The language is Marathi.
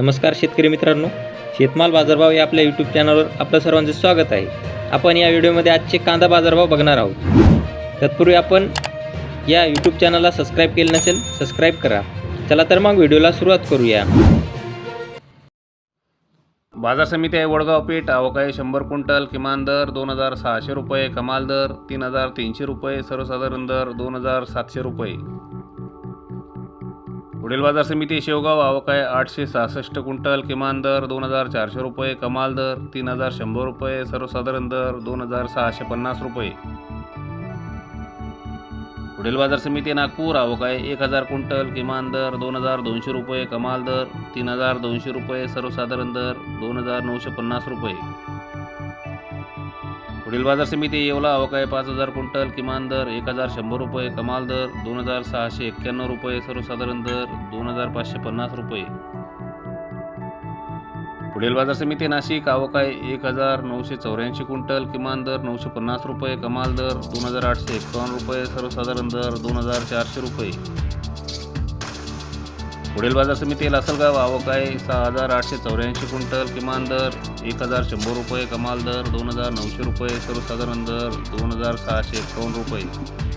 नमस्कार शेतकरी मित्रांनो शेतमाल बाजारभाव या आपल्या यूट्यूब चॅनलवर आपलं सर्वांचं स्वागत आहे. आपण या व्हिडिओमध्ये आजचे कांदा बाजारभाव बघणार आहोत. तत्पूर्वी आपण या यूट्यूब चॅनलला सबस्क्राईब केलं नसेल सबस्क्राईब करा. चला तर मग व्हिडिओला सुरुवात करूया. बाजार समिती आहे वडगाव पेठ अवकाळी शंभर क्विंटल किमान दर दोन हजार सहाशे रुपये कमाल दर तीन हजार तीनशे रुपये सर्वसाधारण दर दोन हजार सातशे रुपये. पुढील बाजार समिती शेवगाव आवक आहे आठशे सहासष्ट क्विंटल किमान दर दोन हजार चारशे रुपये कमाल दर तीन हजार शंभर रुपये सर्वसाधारण दर दोन हजार सहाशे पन्नास रुपये. पुढील बाजार समिती नागपूर आवक आहे एक हजार क्विंटल किमान दर दोन हजार दोनशे रुपये कमाल दर तीन हजार दोनशे रुपये सर्वसाधारण दर दोन हजार नऊशे पन्नास रुपये. पुढील बाजार समिती येवला अवकाय पाच हजार क्विंटल किमान दर एक हजार शंभर रुपये कमाल दर दोन हजार सहाशे एक्क्याण्णव रुपये सर्वसाधारण दर दोन हजार पाचशे पन्नास रुपये. पुढील बाजार समिती नाशिक अवकाय एक हजार नऊशे चौऱ्याऐंशी क्विंटल किमान दर नऊशे पन्नास रुपये कमाल दर दोन हजार आठशे एकावन्न रुपये सर्वसाधारण दर दोन हजार चारशे रुपये. पुढील बाजार का लासलगाव काय सहा हजार आठशे चौऱ्याऐंशी क्विंटल किमान दर एक हजार शंभर रुपये कमाल दर दोन हजार नऊशे रुपये सर्वसाधारण दर दोन हजार सहाशे एकावन्न रुपये.